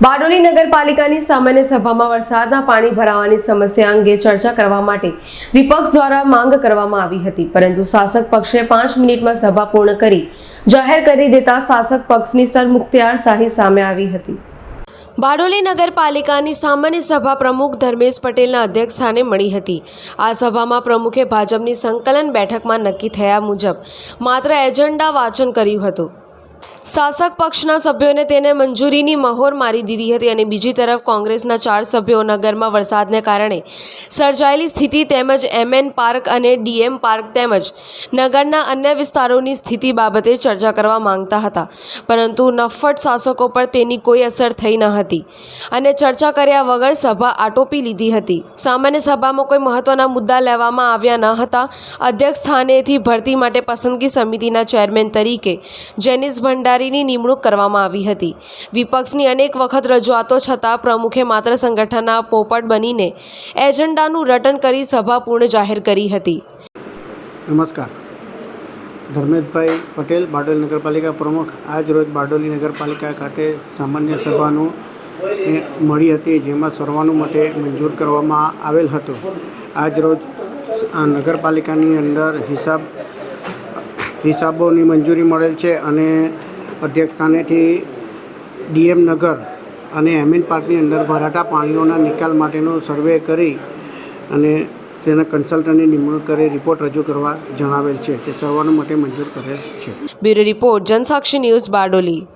બારડોલી નગરપાલિકાની સામાન્ય સભામાં વરસાદના પાણી ભરાવાની સમસ્યા અંગે ચર્ચા કરવા માટે વિપક્ષ દ્વારા માંગ કરવામાં આવી હતી, પરંતુ શાસક પક્ષે પાંચ મિનિટમાં સભા પૂર્ણ કરી જાહેર કરી દેતા શાસક પક્ષની સરમુખત્યાર શાહી સામે આવી હતી. બારડોલી નગરપાલિકાની સામાન્ય સભા પ્રમુખ ધર્મેશ પટેલના અધ્યક્ષસ્થાને મળી હતી. આ સભામાં પ્રમુખે ભાજપની સંકલન બેઠકમાં નક્કી થયા મુજબ માત્ર એજન્ડા વાંચન કર્યું હતું. શાસક પક્ષના સભ્યોને તેને મંજૂરીની મહોર મારી દીધી હતી અને બીજી તરફ કોંગ્રેસના ચાર સભ્યો નગરમાં વરસાદને કારણે સર્જાયેલી સ્થિતિ તેમજ એમએન પાર્ક અને ડીએમ પાર્ક તેમજ નગરના અન્ય વિસ્તારોની સ્થિતિ બાબતે ચર્ચા કરવા માંગતા હતા. પરંતુ નફ્ફટ શાસકો પર તેની કોઈ અસર થઈ ન હતી અને ચર્ચા કર્યા વગર સભા આટોપી લીધી હતી. સામાન્ય સભામાં કોઈ મહત્વના મુદ્દા લેવામાં આવ્યા ન હતા. અધ્યક્ષ સ્થાનેથી ભરતી માટે પસંદગી સમિતિના ચેરમેન તરીકે જેનિસ ભંડારીની નિમણૂક કરવામાં આવી હતી. વિપક્ષની અનેક વખત રજૂઆતો છતાં પ્રમુખે માત્ર સંગઠનના પોપટ બનીને એજન્ડાનું રટન કરી સભા પૂર્ણ જાહેર કરી હતી. નમસ્કાર. ધર્મેશભાઈ પટેલ, બારડોલી નગરપાલિકા પ્રમુખ. આજ રોજ બારડોલી નગરપાલિકા ખાતે સામાન્ય સભાનું મળી હતી, જેમાં સર્વાનુમતે મંજૂર કરવામાં આવેલ હતું. આજ રોજ નગરપાલિકાની અંદર હિસાબ હિસાબોની મંજૂરી મળેલ છે અને અધ્યક્ષ સ્થાનેથી ડીએમ નગર અને એમિન પાર્કની અંદર ભરાતા પાણીઓના નિકાલ માટેનો સર્વે કરી અને તેના કન્સલ્ટન્ટની નિમણૂક કરી રિપોર્ટ રજૂ કરવા જણાવેલ છે. તે સર્વાનુમતે મંજૂર કરેલ છે. Bureau report Jansakshi news Bardoli.